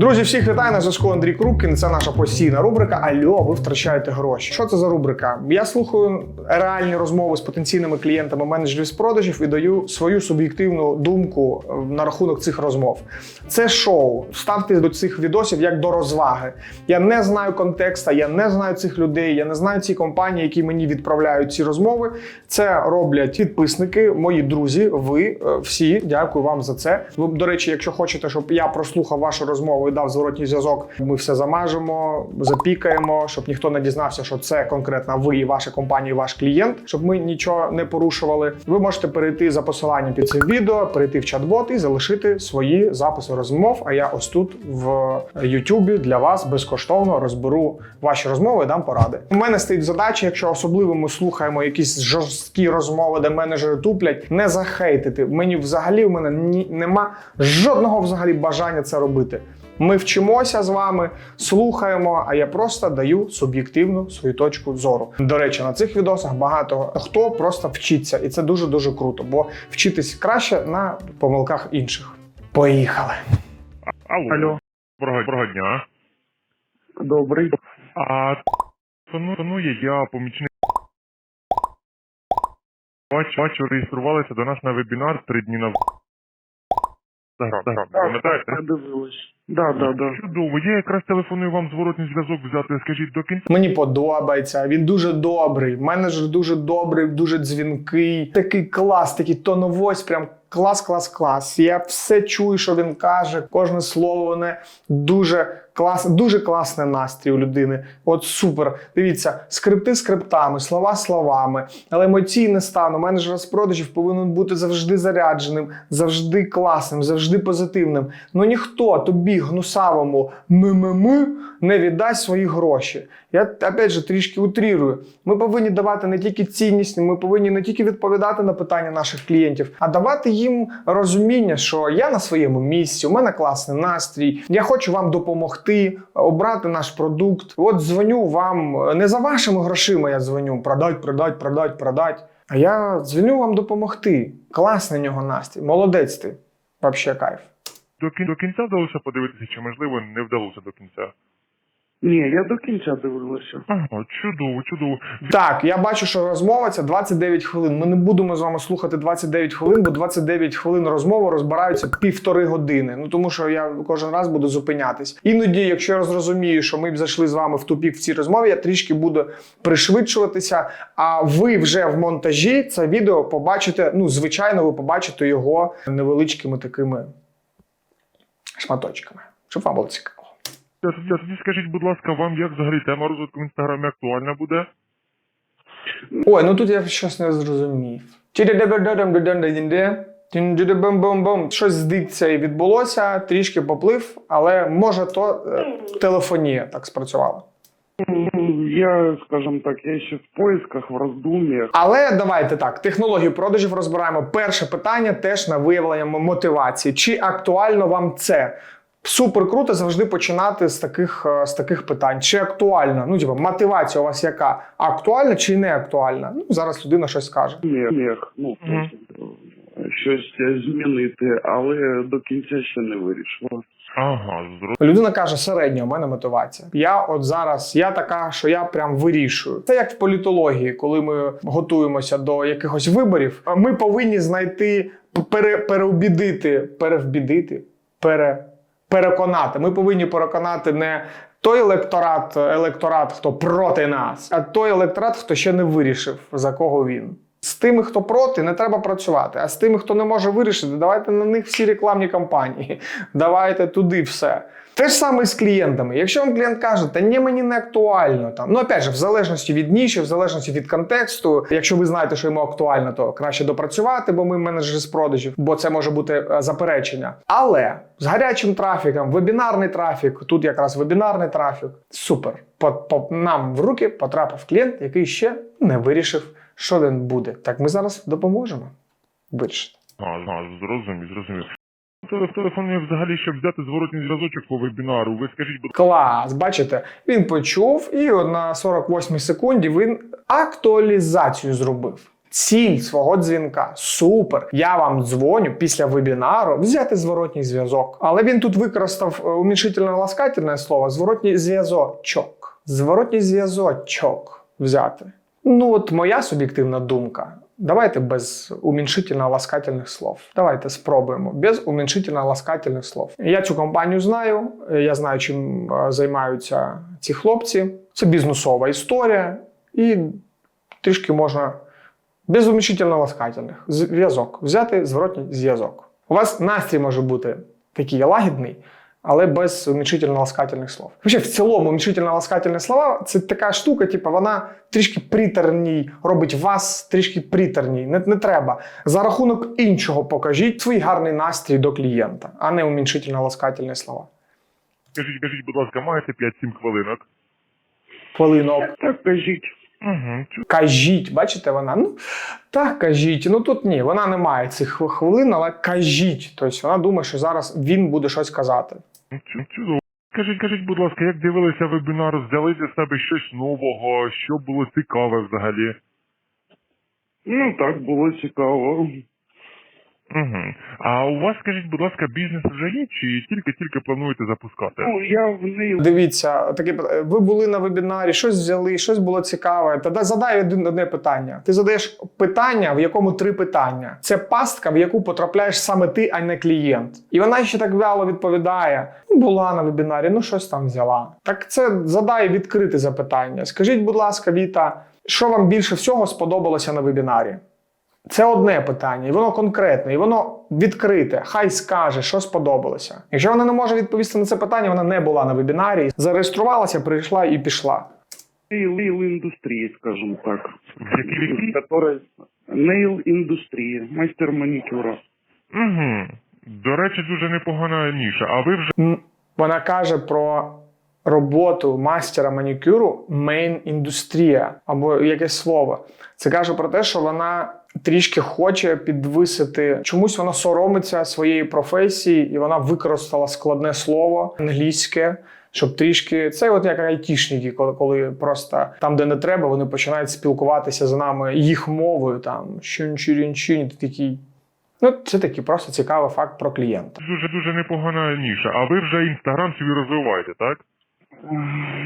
Друзі, всіх вітаю на зв'язку Андрій Крупкін. Це наша постійна рубрика Альо, ви втрачаєте гроші. Що це за рубрика? Я слухаю реальні розмови з потенційними клієнтами менеджерів з продажів і даю свою суб'єктивну думку е, на рахунок цих розмов. Це шоу. Ставте до цих відосів як до розваги. Я не знаю контекста, я не знаю цих людей, я не знаю ці компанії, які мені відправляють ці розмови. Це роблять підписники, мої друзі. Ви е, всі. Дякую вам за це. Ви, до речі, якщо хочете, щоб я прослухав вашу розмову і дав зворотній зв'язок, ми все замажемо, запікаємо, щоб ніхто не дізнався, що це конкретно ви і ваша компанія, і ваш клієнт, щоб ми нічого не порушували. Ви можете перейти за посиланням під цим відео, перейти в чат-бот і залишити свої записи розмов. А я ось тут в Ютубі для вас безкоштовно розберу ваші розмови і дам поради. У мене стоїть задача, якщо особливо ми слухаємо якісь жорсткі розмови, де менеджери туплять, не захейтити. Мені взагалі в мене ні, нема жодного взагалі бажання це робити. Ми вчимося з вами, слухаємо, а я просто даю суб'єктивну свою точку зору. До речі, на цих відосах багато хто просто вчиться, і це дуже дуже круто, бо вчитись краще на помилках інших. Поїхали. Алло. Алло. Доброго, доброго дня. Добрий. А тонує я помічник. Бачу, бачу, реєструвалися до нас на вебінар три дні на Заграв, заграв. Пам'ятаєте? Я дивилась. Да, да, да. Чудово. Я якраз телефоную вам зворотний зв'язок взяти. Скажіть до кінця. Мені подобається. Він дуже добрий. Менеджер дуже добрий, дуже дзвінкий. Такий клас, такий тоновось, прям клас, клас, клас. Я все чую, що він каже. Кожне слово не дуже клас, дуже класний настрій у людини. От супер. Дивіться, скрипти скриптами, слова словами, але емоційний стан у менеджера з продажів повинен бути завжди зарядженим, завжди класним, завжди позитивним. Ну ніхто тобі, гнусавому ми-ми-ми, не віддасть свої гроші. Я опять же трішки утрірую. Ми повинні давати не тільки цінність, ми повинні не тільки відповідати на питання наших клієнтів, а давати їм розуміння, що я на своєму місці, у мене класний настрій, я хочу вам допомогти обрати наш продукт. От дзвоню вам не за вашими грошима. Я дзвоню продать, продать, продать, продать. А я дзвоню вам допомогти. Класний нього настрій. Молодець ти. Вообще кайф. До, кін... до кінця вдалося подивитися, чи можливо не вдалося до кінця. Ні, я до кінця дивилася. Ага, чудово, чудово. Так, я бачу, що розмова це 29 хвилин. Ми не будемо з вами слухати 29 хвилин, бо 29 хвилин розмови розбираються півтори години. Ну тому що я кожен раз буду зупинятись. Іноді, якщо я зрозумію, що ми б зайшли з вами в тупік в цій розмові, я трішки буду пришвидшуватися. А ви вже в монтажі це відео побачите. Ну, звичайно, ви побачите його невеличкими такими шматочками, щоб вам було цікаво. Тоді, скажіть, будь ласка, вам як взагалі тема розвитку в інстаграмі актуальна буде? Ой, ну тут я щось не зрозумів. Щось з дикцією відбулося, трішки поплив, але може то е, телефонія так спрацювала. Я, скажем так, я ще в поисках, в роздум'ях. Але давайте так, технологію продажів розбираємо. Перше питання теж на виявлення мотивації. Чи актуально вам це? Супер круто завжди починати з таких, е, з таких питань. Чи актуально? Ну, типу, мотивація у вас яка? Актуальна чи не актуальна? Ну, зараз людина щось скаже. Мех, мех, ну, тобто, щось змінити, але до кінця ще не вирішила. Ага, зрозуміло. Людина каже, середня у мене мотивація. Я от зараз, я така, що я прям вирішую. Це як в політології, коли ми готуємося до якихось виборів. Ми повинні знайти пере, переобідити, перевбідити, пере, переконати. Ми повинні переконати не той електорат, електорат, хто проти нас, а той електорат, хто ще не вирішив, за кого він. З тими, хто проти, не треба працювати. А з тими, хто не може вирішити, давайте на них всі рекламні кампанії. Давайте туди все. Те ж саме з клієнтами. Якщо вам клієнт каже, та ні, мені не актуально там. Ну опять же, в залежності від ніші, в залежності від контексту. Якщо ви знаєте, що йому актуально, то краще допрацювати, бо ми менеджери з продажів, бо це може бути е, заперечення. Але з гарячим трафіком, вебінарний трафік, тут якраз вебінарний трафік. Супер. По, по нам в руки потрапив клієнт, який ще не вирішив, що він буде. Так ми зараз допоможемо вирішити. Ага, ага, зрозумів, зрозумів. Теле- Телефоную взагалі, щоб взяти зворотний зв'язочок по вебінару. Ви скажіть, будь Клас, бачите, він почув, і на 48 секунді він актуалізацію зробив. Ціль свого дзвінка супер. Я вам дзвоню після вебінару взяти зворотній зв'язок. Але він тут використав е, уміншительно ласкательне слово зворотній зв'язочок. Зворотній зв'язочок взяти. Ну, от моя суб'єктивна думка. Давайте без уміншительно-ласкательних слов. Давайте спробуємо без уміншительно-ласкательних слов. Я цю компанію знаю. Я знаю, чим е, займаються ці хлопці. Це бізнесова історія, і трішки можна без уміншительно-ласкательних зв'язок взяти зворотній зв'язок. У вас настрій може бути такий лагідний, але без уміншительно-ласкательних слов. Взагалі, в цілому, уміншительно-ласкательні слова це така штука, типу, вона трішки притерній, робить вас трішки притерній. Не, не треба. За рахунок іншого покажіть свій гарний настрій до клієнта, а не уміншительно-ласкательні слова. Скажіть, кажіть, будь ласка, маєте 5-7 хвилинок? Хвилинок. Так кажіть. Угу. Кажіть, бачите, вона. Ну так кажіть. Ну тут ні, вона не має цих хвилин, але кажіть. Тобто вона думає, що зараз він буде щось казати. Чудово. Кажіть, кажіть, будь ласка, як дивилися вебінар, взяли для себе щось нового, що було цікаве взагалі? Ну так, було цікаво. Угу. А у вас, скажіть, будь ласка, бізнес вже є чи тільки-тільки плануєте запускати? Ну, я в неї Дивіться, таке ви були на вебінарі, щось взяли, щось було цікаве. Тоді задай один одне питання. Ти задаєш питання, в якому три питання. Це пастка, в яку потрапляєш саме ти, а не клієнт. І вона ще так вяло відповідає: ну, була на вебінарі, ну щось там взяла. Так це задай відкрите запитання. Скажіть, будь ласка, Віта, що вам більше всього сподобалося на вебінарі? Це одне питання, і воно конкретне, і воно відкрите. Хай скаже, що сподобалося. Якщо вона не може відповісти на це питання, вона не була на вебінарі, зареєструвалася, прийшла і пішла. нейл індустрії, скажімо так. Нейл індустрії, майстер манікюра. Угу. До речі, дуже непогана ніша. А ви вже Вона каже про роботу мастера манікюру main індустрія або якесь слово. Це каже про те, що вона трішки хоче підвисити. Чомусь вона соромиться своєї професії, і вона використала складне слово англійське. Щоб трішки це от як айтішники, коли, коли просто там, де не треба, вони починають спілкуватися з нами їх мовою, там щунчурінчунь, ти такий. Ну, це такий просто цікавий факт про клієнта. дуже дуже непогана ніша. А ви вже інстаграм свій розвиваєте, так?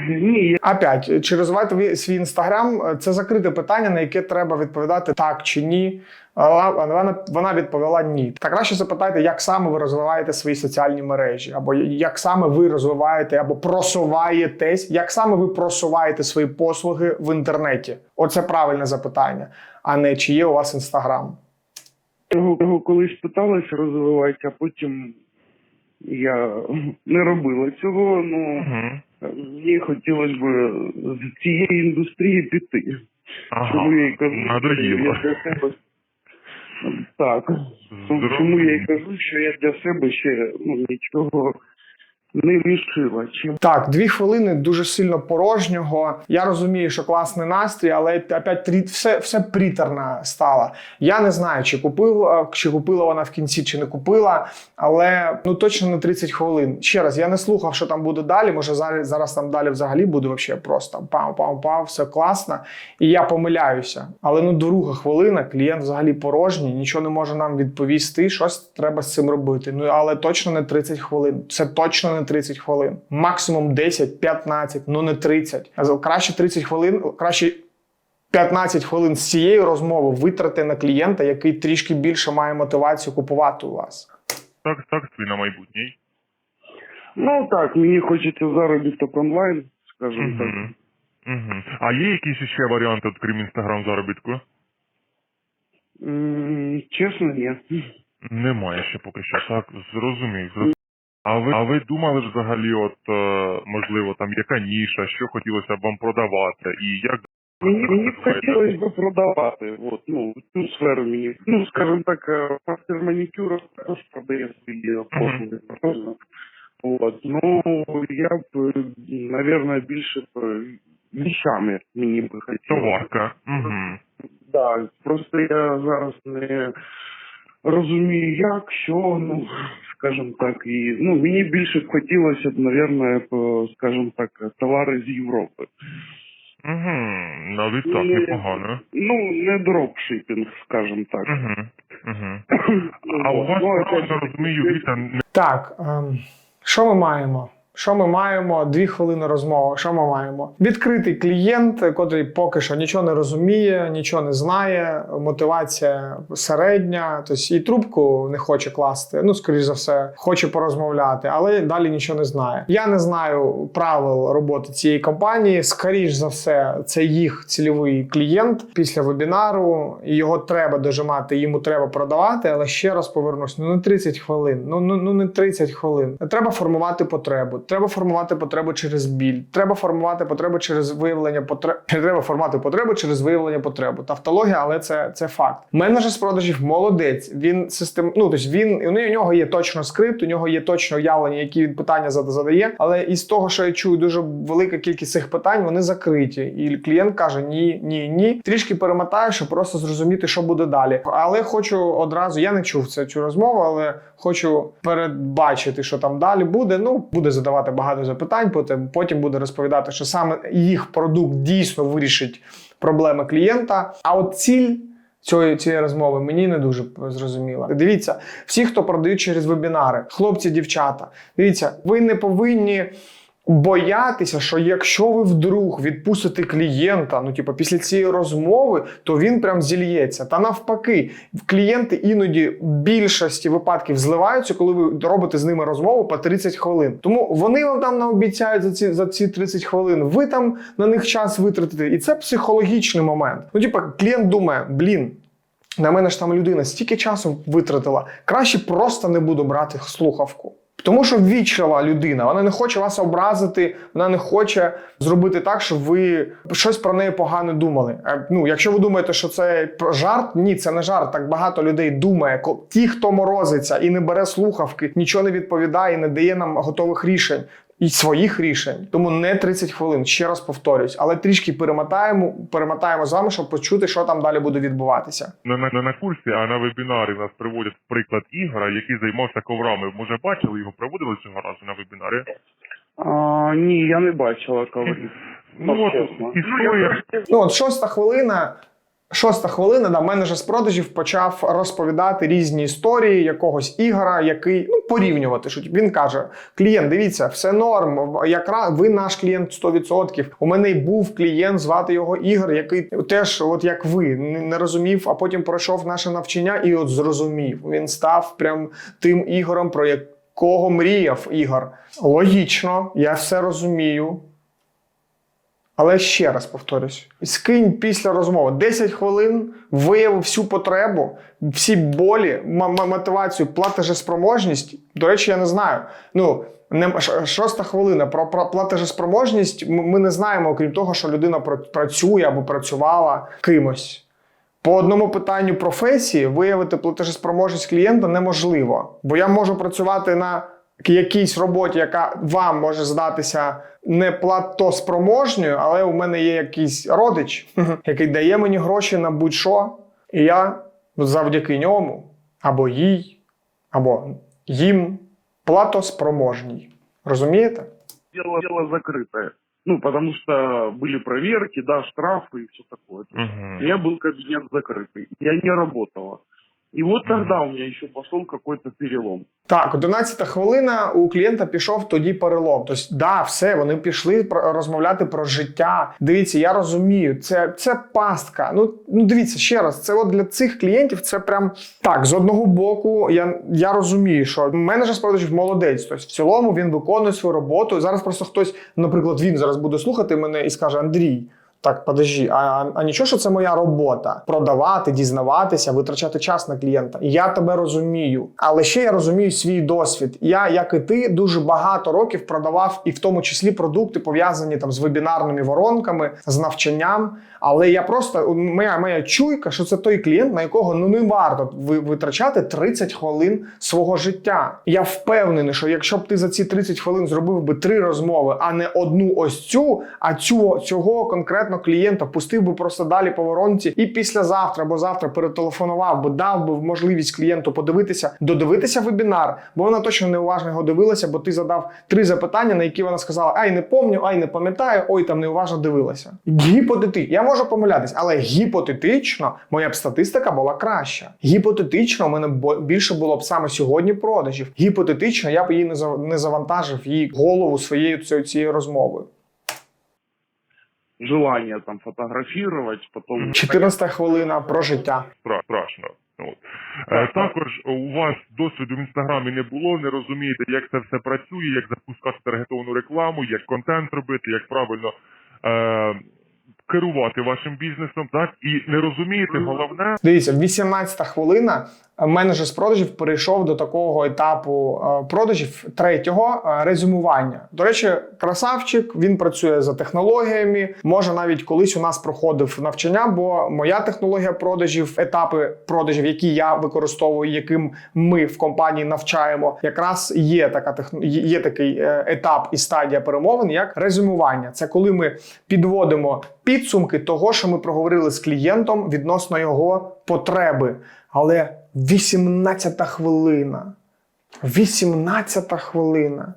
Ні, Опять, чи розвивати ви свій інстаграм це закрите питання, на яке треба відповідати так чи ні. Але вона, вона відповіла ні. Так краще запитайте, як саме ви розвиваєте свої соціальні мережі, або як саме ви розвиваєте або просуваєтесь, як саме ви просуваєте свої послуги в інтернеті. Оце правильне запитання, а не чи є у вас інстаграм. його, його колись питалася розвивати, а потім я не робила цього. Ну Угу. Мені хотілося б з цієї індустрії піти. Ага. Тому я й кажу, що я для себе так. Чому я й кажу, що я для себе ще ну, нічого не рішила. Чим Так, дві хвилини дуже сильно порожнього. Я розумію, що класний настрій, але опять трі- все, все притерна стала. Я не знаю, чи купив, е, чи купила вона в кінці, чи не купила, але ну точно не 30 хвилин. Ще раз, я не слухав, що там буде далі. Може, зараз, зараз там далі взагалі буде вообще просто пау-пау-пау, все класно. І я помиляюся. Але ну друга хвилина, клієнт взагалі порожній, нічого не може нам відповісти. Щось треба з цим робити. Ну але точно не 30 хвилин. Це точно не 30 хвилин. Максимум 10, 15, ну не 30. Краще 30 хвилин, краще 15 хвилин з цієї розмови витрати на клієнта, який трішки більше має мотивацію купувати у вас. Так, так, свій на майбутній. ну так, мені хочеться заробіток онлайн, скажімо так. Угу. Угу. А є якісь ще варіанти, крім інстаграм заробітку? Чесно, ні. Немає ще поки що. Так, зрозумів. А ви, а ви думали взагалі, от е, можливо, там яка ніша, що хотілося б вам продавати, і як Мені, мені б хотілося б продавати. От, ну, цю сферу мені. Ну, скажімо так, е, мастер манікюра також продає свої послуги. правильно? От, ну, я б, мабуть, більше б е, віщами мені би хотілося. товарка? Угу. Так, просто я зараз не розумію, як, що, ну, скажімо так, і ну, мені більше б хотілося б, мабуть, скажімо так, товари з Європи. Угу. Навіть так, непогано. Ну, не дропшипінг, скажем так. Угу. Угу. А у вас Ну, правильно розумію, Віта, Так, ем, що ми маємо? Що ми маємо? Дві хвилини розмови. Що ми маємо? Відкритий клієнт, котрий поки що нічого не розуміє, нічого не знає. Мотивація середня, тобто і трубку не хоче класти. Ну, скоріш за все, хоче порозмовляти, але далі нічого не знає. Я не знаю правил роботи цієї компанії. Скоріш за все, це їх цільовий клієнт після вебінару. Його треба дожимати, йому треба продавати. Але ще раз повернусь: ну не 30 хвилин. Ну ну, ну не 30 хвилин. Треба формувати потребу. Треба формувати потребу через біль. Треба формувати потребу через виявлення потреб. Треба формувати потребу через виявлення потреби. Тавтологія, але це, це факт. Менеджер з продажів молодець. Він систем. Ну тобто він у нього є точно скрипт, у нього є точно уявлення, які він питання зада- задає. Але із того, що я чую, дуже велика кількість цих питань вони закриті. І клієнт каже: ні, ні, ні. Трішки перемотаю, щоб просто зрозуміти, що буде далі. Але хочу одразу, я не чув це цю розмову, але хочу передбачити, що там далі буде. Ну буде задавати багато запитань. Потім потім буде розповідати, що саме їх продукт дійсно вирішить проблеми клієнта. А от ціль. Цієї, цієї розмови мені не дуже зрозуміла. Дивіться, всі, хто продають через вебінари, хлопці, дівчата, дивіться, ви не повинні боятися, що якщо ви вдруг відпустите клієнта, ну типу, після цієї розмови, то він прям зільється. Та навпаки, клієнти іноді в більшості випадків зливаються, коли ви робите з ними розмову по 30 хвилин. Тому вони вам там наобіцяють за ці за ці 30 хвилин. Ви там на них час витратите, і це психологічний момент. Ну, типу, клієнт думає, блін. На мене ж там людина стільки часу витратила. Краще просто не буду брати слухавку. Тому що ввічлива людина, вона не хоче вас образити, вона не хоче зробити так, щоб ви щось про неї погано думали. Е, Ну, якщо ви думаєте, що це жарт, ні, це не жарт. Так багато людей думає. Ті, хто морозиться і не бере слухавки, нічого не відповідає, не дає нам готових рішень. І своїх рішень, тому не 30 хвилин. Ще раз повторюсь, але трішки перемотаємо, перемотаємо з вами, щоб почути, що там далі буде відбуватися. не на, не на курсі, а на вебінарі нас приводять приклад Ігора, який займався коврами. Може, бачили його, проводили цього разу на вебінарі? А, ні, я не бачила коврів. Ну от історія. Ну, от шоста хвилина. Шоста хвилина, да, менеджер з продажів почав розповідати різні історії якогось ігора, який ну порівнювати. Що він каже: клієнт, дивіться, все норм. Якраз ви наш клієнт 100%. У мене й був клієнт, звати його Ігор, який теж, от як ви, не розумів, а потім пройшов наше навчання і от зрозумів. Він став прям тим ігорем, про якого мріяв Ігор. Логічно, я все розумію. Але ще раз повторюсь: скинь після розмови 10 хвилин, виявив всю потребу, всі болі, мотивацію, платежеспроможність. До речі, я не знаю. Ну, не шоста хвилина про, про платежеспроможність ми не знаємо, окрім того, що людина працює або працювала кимось. По одному питанню професії виявити платежеспроможність клієнта неможливо, бо я можу працювати на якійсь роботі, яка вам може здатися не платоспроможною, але у мене є якийсь родич, який дає мені гроші на будь-що, і я завдяки ньому або їй, або їм платоспроможній. Розумієте? Дело, дело закрытое. Ну, потому что были проверки, да, штрафы и все такое. У Угу. меня был кабинет закрытый. Я не работала. И вот тогда у меня еще пошел какой-то перелом. Так, 11 хвилина у клієнта пішов тоді перелом. Тобто, да, все, вони пішли розмовляти про життя. Дивіться, я розумію, це, це пастка. Ну, ну дивіться ще раз, це от для цих клієнтів це прям так. З одного боку, я, я розумію, що менеджер з продажів молодець. Тобто, в цілому він виконує свою роботу. Зараз просто хтось, наприклад, він зараз буде слухати мене і скаже: Андрій. Так, подожди, а, а нічого, що це моя робота продавати, дізнаватися, витрачати час на клієнта. Я тебе розумію, але ще я розумію свій досвід. Я, як і ти, дуже багато років продавав, і в тому числі продукти пов'язані там з вебінарними воронками, з навчанням. Але я просто моя, моя чуйка, що це той клієнт, на якого ну не варто витрачати 30 хвилин свого життя. Я впевнений, що якщо б ти за ці 30 хвилин зробив би три розмови, а не одну ось цю, а цю цього конкретно конкретно клієнта, пустив би просто далі по воронці і післязавтра або завтра перетелефонував би, дав би можливість клієнту подивитися, додивитися вебінар, бо вона точно неуважно його дивилася, бо ти задав три запитання, на які вона сказала: Ай, не помню, ай, не пам'ятаю, ой, там неуважно дивилася. Гіпотетично, я можу помилятись, але гіпотетично моя б статистика була краща. Гіпотетично, у мене більше було б саме сьогодні продажів. Гіпотетично, я б її не зав- не завантажив її голову своєю цією розмовою. Желание там фотографировать, потом... 14 хвилина про життя. Стра- страшно. От. Е, також у вас досвіду в інстаграмі не було, не розумієте, як це все працює, як запускати таргетовану рекламу, як контент робити, як правильно е, керувати вашим бізнесом, так і не розумієте головне, Дивіться, 18 хвилина. Менеджер з продажів перейшов до такого етапу е, продажів третього е, резюмування. До речі, красавчик він працює за технологіями. Може, навіть колись у нас проходив навчання, бо моя технологія продажів, етапи продажів, які я використовую, яким ми в компанії навчаємо, якраз є така є такий е, етап і стадія перемовин, як резюмування. Це коли ми підводимо підсумки того, що ми проговорили з клієнтом відносно його потреби. Але 18 хвилина. 18 хвилина.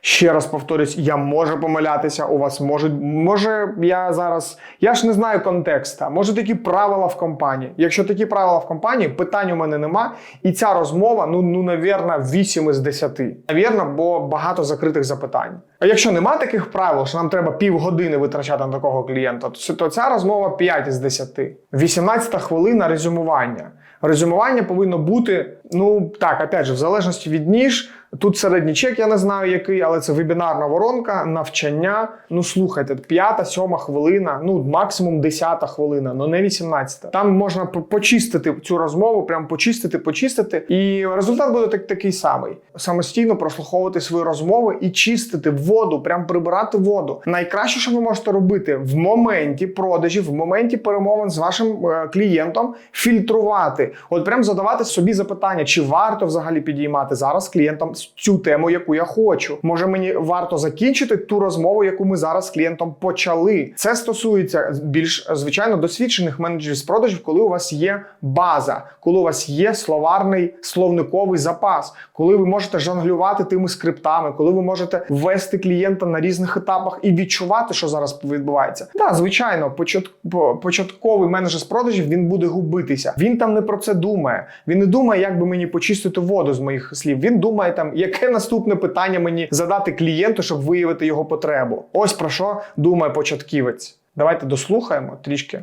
Ще раз повторюсь, я можу помилятися. У вас може, може, я зараз. Я ж не знаю контекста. Може, такі правила в компанії. Якщо такі правила в компанії, питань у мене нема. І ця розмова, ну, ну, навірно, 8 із 10. Навірно, бо багато закритих запитань. А якщо нема таких правил, що нам треба півгодини витрачати на такого клієнта, то, ця розмова 5 із 10. 18 хвилина резюмування. Резюмування повинно бути, ну так, опять же, в залежності від ніж. Тут середній чек, я не знаю який, але це вебінарна воронка, навчання. Ну слухайте, п'ята, сьома хвилина, ну максимум десята хвилина, ну не 18. Там можна почистити цю розмову, прям почистити, почистити. І результат буде так, такий самий: самостійно прослуховувати свої розмови і чистити воду, прям прибирати воду. Найкраще, що ви можете робити в моменті продажів, в моменті перемовин з вашим е, клієнтом, фільтрувати. От прям задавати собі запитання, чи варто взагалі підіймати зараз з клієнтом цю тему, яку я хочу. Може мені варто закінчити ту розмову, яку ми зараз з клієнтом почали. Це стосується більш звичайно досвідчених менеджерів з продажів, коли у вас є база, коли у вас є словарний словниковий запас, коли ви можете жонглювати тими скриптами, коли ви можете ввести клієнта на різних етапах і відчувати, що зараз відбувається. Так, звичайно, почат- початковий менеджер з продажів він буде губитися. Він там не про це думає. Він не думає, як би мені почистити воду з моїх слів. Він думає там, яке наступне питання мені задати клієнту, щоб виявити його потребу. Ось про що думає початківець. Давайте дослухаємо трішки.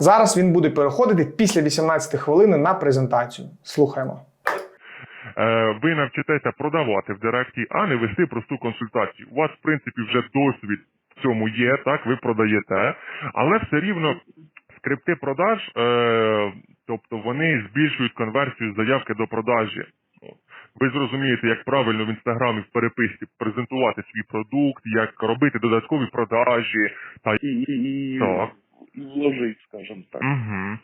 Зараз він буде переходити після 18 хвилини на презентацію. Слухаємо. е, ви навчитеся продавати в директі, а не вести просту консультацію. У вас, в принципі, вже досвід в цьому є, так, ви продаєте, але все рівно скрипти продаж, е, тобто вони збільшують конверсію з заявки до продажі. Ви зрозумієте, як правильно в інстаграмі в переписці презентувати свій продукт, як робити додаткові продажі та і, і, і... Так. вложить, скажем так. Угу.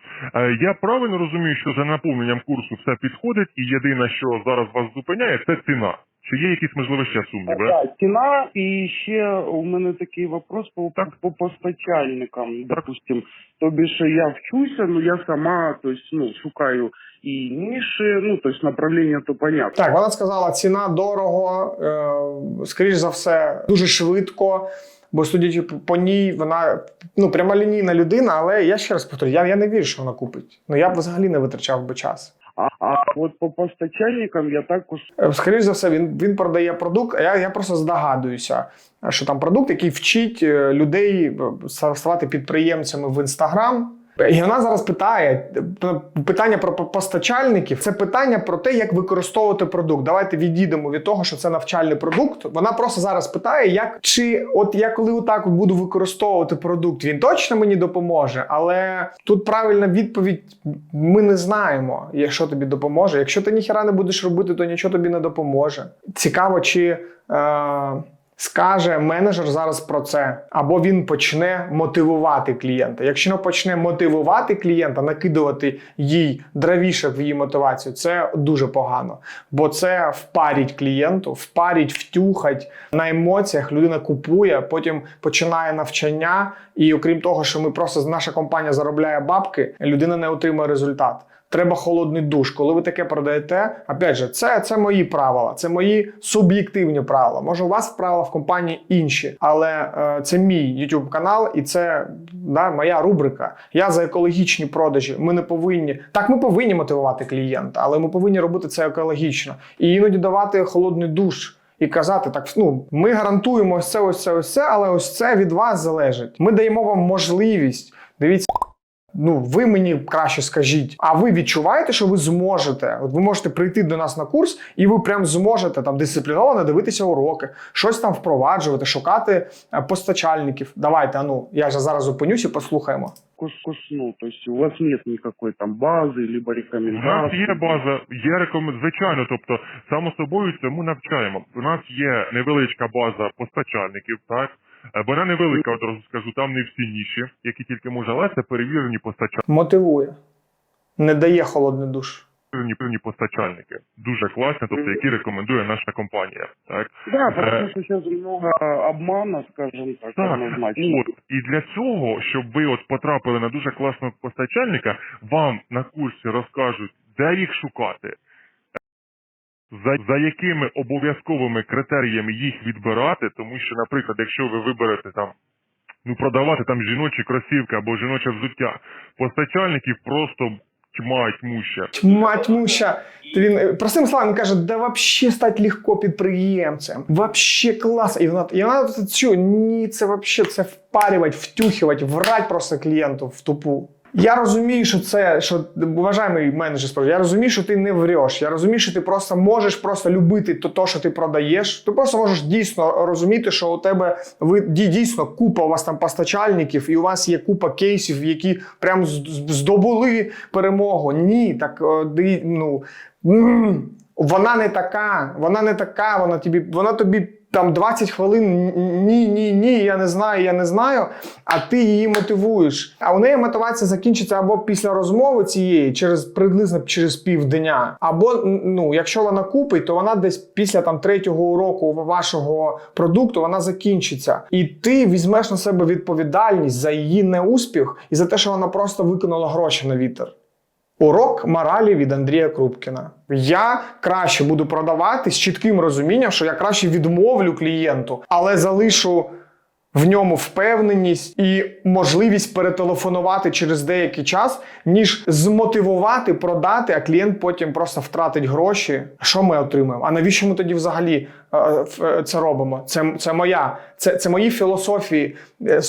Я правильно розумію, що за наповненням курсу все підходить, і єдине, що зараз вас зупиняє, це ціна. Чи є якісь можливо ще сумніви? Так, ціна і ще у мене такий вопрос по, по постачальникам. Допустим, тобі ж я вчуся, ну я сама, то есть, ну, шукаю і ніші, ну, то есть направлення то понятно. Так, вона сказала, ціна дорого, е, скоріш за все, дуже швидко. Бо судячи по- по ній, вона ну прямолінійна людина, але я ще раз повторюю, я, я не вірю, що вона купить. Ну я б взагалі не витрачав би час. А, а от по постачальникам я також Е, Скоріш за все, він, він продає продукт. Я, я просто здогадуюся, що там продукт, який вчить е, людей е, ставати підприємцями в інстаграм. І вона зараз питає е, питання про постачальників. Це питання про те, як використовувати продукт. Давайте відійдемо від того, що це навчальний продукт. Вона просто зараз питає, як чи от я коли отак буду використовувати продукт, він точно мені допоможе. Але тут правильна відповідь: ми не знаємо, якщо тобі допоможе. Якщо ти ніхіра не будеш робити, то нічого тобі не допоможе. Цікаво, чи. Е- Скаже менеджер зараз про це, або він почне мотивувати клієнта. Якщо не почне мотивувати клієнта, накидувати їй дравішок в її мотивацію, це дуже погано. Бо це впарить клієнту, впарить, втюхать на емоціях. Людина купує, потім починає навчання. І окрім того, що ми просто наша компанія заробляє бабки, людина не отримує результат. Треба холодний душ. Коли ви таке продаєте, опять же, це, це мої правила, це мої суб'єктивні правила. Може, у вас правила в компанії інші, але е, це мій YouTube канал, і це да, моя рубрика. Я за екологічні продажі. Ми не повинні так. Ми повинні мотивувати клієнта, але ми повинні робити це екологічно і іноді давати холодний душ. І казати так, ну ми гарантуємо ось це, ось це, ось це, але ось це від вас залежить. Ми даємо вам можливість. Дивіться, Ну, ви мені краще скажіть, а ви відчуваєте, що ви зможете? От ви можете прийти до нас на курс, і ви прям зможете там дисципліновано дивитися уроки, щось там впроваджувати, шукати е, постачальників. Давайте, а ну я ж зараз зупинюсь і послухаємо. Кус- ну, то есть у вас нет никакой там базы, либо У нас є база, є рекомен... звичайно, тобто само собою цьому навчаємо. У нас є невеличка база постачальників, так вона невелика, одразу скажу, там не всі ніші, які тільки може, але це перевірені постачальники. Мотивує, не дає холодний душ. Певні постачальники дуже класні, тобто які рекомендує наша компанія. Так Да, Э, потому что сейчас много обмана, скажем так, Так, от і для цього, щоб ви от потрапили на дуже класного постачальника, вам на курсі розкажуть, де їх шукати, за, за якими обов'язковими критеріями їх відбирати, тому що, наприклад, якщо ви виберете там. Ну, продавати там жіночі кросівки або жіноче взуття. Постачальників просто тьма тьмуща. Тьма тьмуща. Він е, простим словом каже, да вообще стать легко підприємцем. Вообще клас. І вона, і вона що, ні, це вообще це впарювати, втюхувати, врать просто клієнту в тупу. Я розумію, що це, що вважаємий менеджер справді, я розумію, що ти не вреш. Я розумію, що ти просто можеш просто любити то, то, що ти продаєш. Ти просто можеш дійсно розуміти, що у тебе ви дій- дійсно купа у вас там постачальників, і у вас є купа кейсів, які прям здобули перемогу. Ні, так е, ну. Вона не така, вона не така, вона тобі, вона тобі там 20 хвилин ні, ні, ні, я не знаю, я не знаю. А ти її мотивуєш. А у неї мотивація закінчиться або після розмови цієї, через приблизно через півдня, або ну, якщо вона купить, то вона десь після там третього уроку вашого продукту вона закінчиться. І ти візьмеш на себе відповідальність за її неуспіх і за те, що вона просто викинула гроші на вітер. Урок моралі від Андрія Крупкіна. Я краще буду продавати з чітким розумінням, що я краще відмовлю клієнту, але залишу в ньому впевненість і можливість перетелефонувати через деякий час, ніж змотивувати, продати, а клієнт потім просто втратить гроші. Що ми отримаємо? А навіщо ми тоді взагалі е, е, це робимо? Це, це моя, це, це мої філософії. Е,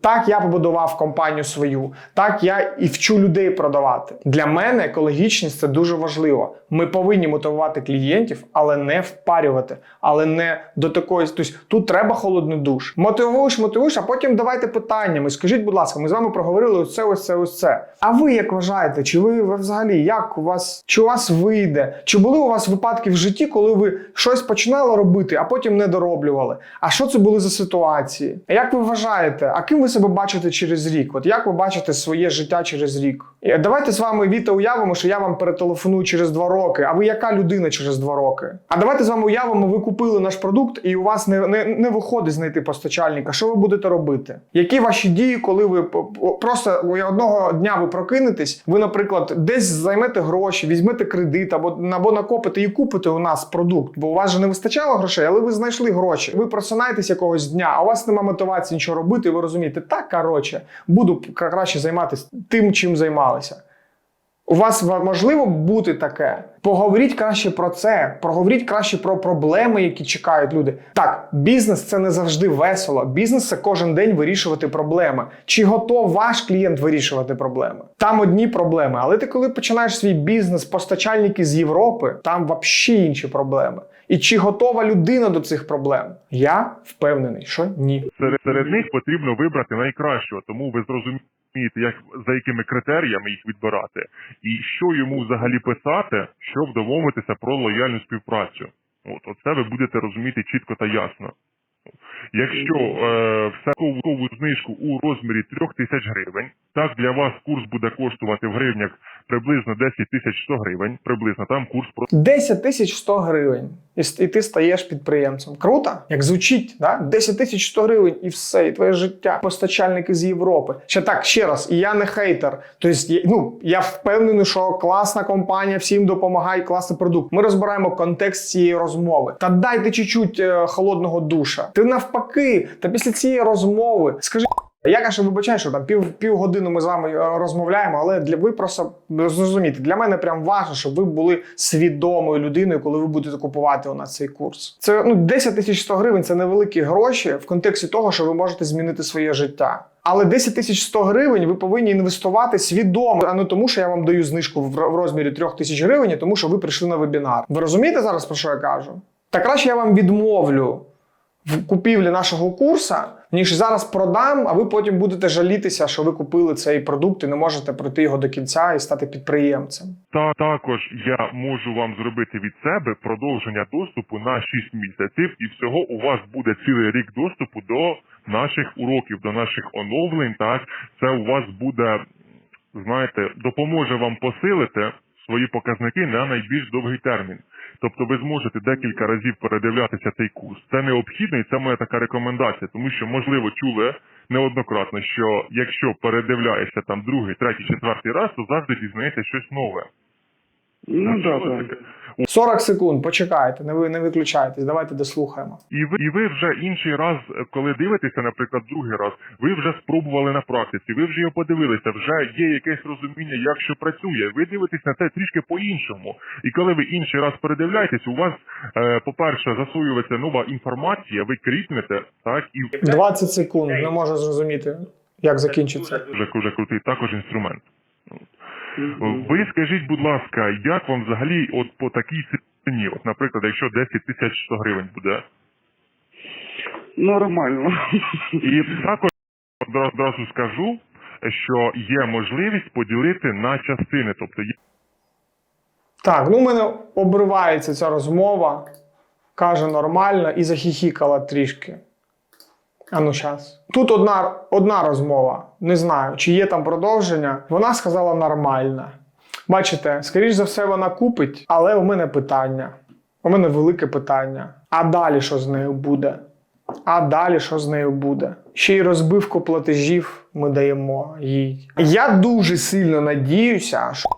Так я побудував компанію свою, так я і вчу людей продавати. Для мене екологічність це дуже важливо. Ми повинні мотивувати клієнтів, але не впарювати, але не до такої. Тобто тут треба холодний душ. Мотивуєш, мотивуєш, а потім давайте питаннями. Скажіть, будь ласка, ми з вами проговорили ось це, ось це, ось це. А ви як вважаєте? Чи ви ви взагалі як у вас чи у вас вийде? Чи були у вас випадки в житті, коли ви щось починали робити, а потім не дороблювали? А що це були за ситуації? Як ви вважаєте, а ким ви себе бачите через рік? От як ви бачите своє життя через рік? І Давайте з вами Віта уявимо, що я вам перетелефоную через два роки. А ви яка людина через два роки? А давайте з вами уявимо, ви купили наш продукт, і у вас не, не, не виходить знайти постачальника. Що ви будете робити? Які ваші дії, коли ви просто одного дня ви прокинетесь, ви, наприклад, десь займете гроші, візьмете кредит або, або накопите і купите у нас продукт, бо у вас же не вистачало грошей, але ви знайшли гроші. Ви просинаєтесь якогось дня, а у вас немає мотивації нічого робити, і ви розумієте, так коротше, буду краще займатися тим, чим займалися. У вас можливо бути таке? Поговоріть краще про це, проговоріть краще про проблеми, які чекають люди. Так, бізнес це не завжди весело. Бізнес це кожен день вирішувати проблеми. Чи готов ваш клієнт вирішувати проблеми? Там одні проблеми, але ти коли починаєш свій бізнес, постачальники з Європи, там взагалі інші проблеми. І чи готова людина до цих проблем? Я впевнений, що ні. Серед, серед них потрібно вибрати найкращого, тому ви зрозумієте, як за якими критеріями їх відбирати, і що йому взагалі писати, щоб домовитися про лояльну співпрацю. От, оце ви будете розуміти чітко та ясно. Якщо е, всякову знижку у розмірі 3 тисяч гривень, так для вас курс буде коштувати в гривнях приблизно 10 тисяч 100 гривень, приблизно там курс 10 тисяч 100 гривень, і, ти стаєш підприємцем. Круто? Як звучить, да? 10 тисяч 100 гривень і все, і твоє життя. Постачальники з Європи. Ще так, ще раз, і я не хейтер. Тобто, ну, я впевнений, що класна компанія, всім допомагає, класний продукт. Ми розбираємо контекст цієї розмови. Та дайте чуть-чуть е, холодного душа. Ти навпаки, та після цієї розмови скажи. Я каже, вибачаю, що там пів півгодини ми з вами е, розмовляємо, але для ви просто зрозумієте, для мене прям важливо, щоб ви були свідомою людиною, коли ви будете купувати у нас цей курс. Це ну 10 тисяч 100 гривень це невеликі гроші в контексті того, що ви можете змінити своє життя. Але 10 тисяч 100 гривень ви повинні інвестувати свідомо, а не тому, що я вам даю знижку в розмірі 3 тисяч гривень, тому що ви прийшли на вебінар. Ви розумієте зараз про що я кажу? Та краще я вам відмовлю в купівлі нашого курсу, ніж зараз продам, а ви потім будете жалітися, що ви купили цей продукт і не можете пройти його до кінця і стати підприємцем. Та також я можу вам зробити від себе продовження доступу на 6 місяців, і всього у вас буде цілий рік доступу до наших уроків, до наших оновлень. Так це у вас буде, знаєте, допоможе вам посилити свої показники на найбільш довгий термін. Тобто ви зможете декілька разів передивлятися цей курс. Це необхідно і це моя така рекомендація, тому що можливо чули неоднократно, що якщо передивляєшся там другий, третій, четвертий раз, то завжди дізнаєшся щось нове. Ну да. таке? 40 секунд, почекайте, не ви не виключайтесь, давайте дослухаємо. І ви, і ви вже інший раз, е, коли дивитеся, наприклад, другий раз, ви вже спробували на практиці, ви вже його подивилися, вже є якесь розуміння, як що працює. Ви дивитесь на це трішки по-іншому. І коли ви інший раз передивляєтесь, у вас, е, по-перше, засвоюється нова інформація, ви кріпнете, так, і 20 секунд, не можу зрозуміти, як закінчиться. вже, вже крутий також інструмент. Мгм. Ви скажіть, будь ласка, як вам взагалі от по такій ціні, от, наприклад, якщо 10 тисяч 100 гривень буде, Нормально. І також одразу, одразу скажу, що є можливість поділити на частини. Тобто є Так, ну в мене обривається ця розмова, каже нормально і захіхікала трішки. А ну щас. Тут одна, одна розмова. Не знаю, чи є там продовження. Вона сказала нормально. Бачите, скоріш за все, вона купить, але у мене питання. У мене велике питання. А далі що з нею буде? А далі що з нею буде? Ще й розбивку платежів ми даємо їй. Я дуже сильно надіюся, що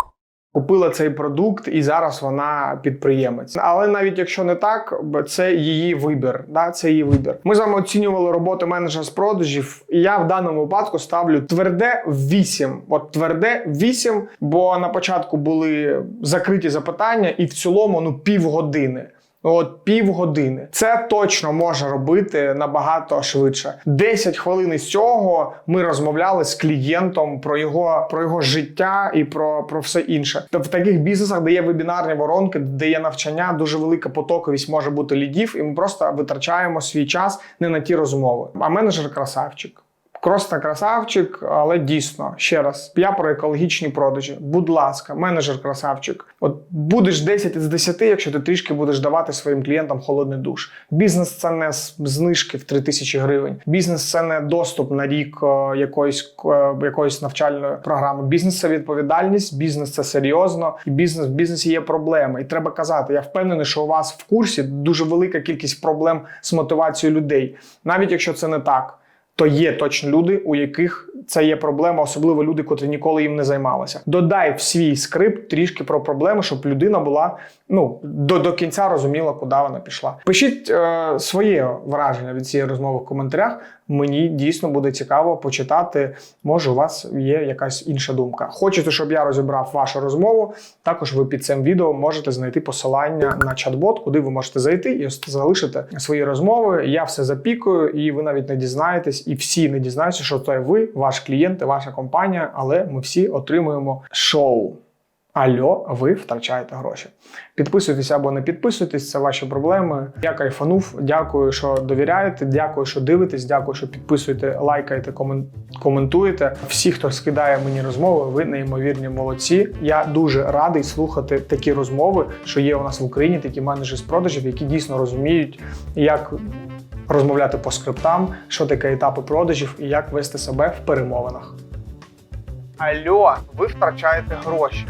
купила цей продукт і зараз вона підприємець. Але навіть якщо не так, це її вибір. Да? Це її вибір. Ми з вами оцінювали роботу менеджера з продажів, я в даному випадку ставлю тверде 8. От тверде 8, бо на початку були закриті запитання, і в цілому ну півгодини. От півгодини. Це точно може робити набагато швидше. 10 хвилин із цього ми розмовляли з клієнтом про його, про його життя і про, про все інше. Тобто в таких бізнесах, де є вебінарні воронки, де є навчання, дуже велика потоковість може бути лідів, і ми просто витрачаємо свій час не на ті розмови. А менеджер красавчик. Просто красавчик, але дійсно ще раз, я про екологічні продажі. Будь ласка, менеджер красавчик. От будеш 10 із 10, якщо ти трішки будеш давати своїм клієнтам холодний душ. Бізнес це не знижки в 3 тисячі гривень. Бізнес це не доступ на рік е, якоїсь е, якоїсь навчальної програми. Бізнес це відповідальність, бізнес це серйозно, і бізнес в бізнесі є проблеми. І треба казати, я впевнений, що у вас в курсі дуже велика кількість проблем з мотивацією людей, навіть якщо це не так то є точно люди, у яких це є проблема, особливо люди, котрі ніколи їм не займалися. Додай в свій скрипт трішки про проблеми, щоб людина була ну до, до кінця розуміла, куди вона пішла. Пишіть е, своє враження від цієї розмови в коментарях. Мені дійсно буде цікаво почитати. Може, у вас є якась інша думка. Хочете, щоб я розібрав вашу розмову? Також ви під цим відео можете знайти посилання на чат-бот, куди ви можете зайти і залишити свої розмови. Я все запікую, і ви навіть не дізнаєтесь, і всі не дізнаються, що це ви, ваш клієнт, ваша компанія, але ми всі отримуємо шоу. Альо, ви втрачаєте гроші. Підписуйтесь або не підписуйтесь, це ваші проблеми. Я кайфанув. Дякую, що довіряєте. Дякую, що дивитесь. Дякую, що підписуєте, лайкаєте, комен- коментуєте. Всі, хто скидає мені розмови, ви неймовірні молодці. Я дуже радий слухати такі розмови, що є у нас в Україні, такі менеджери з продажів, які дійсно розуміють, як розмовляти по скриптам, що таке етапи продажів і як вести себе в перемовинах. Альо, ви втрачаєте гроші.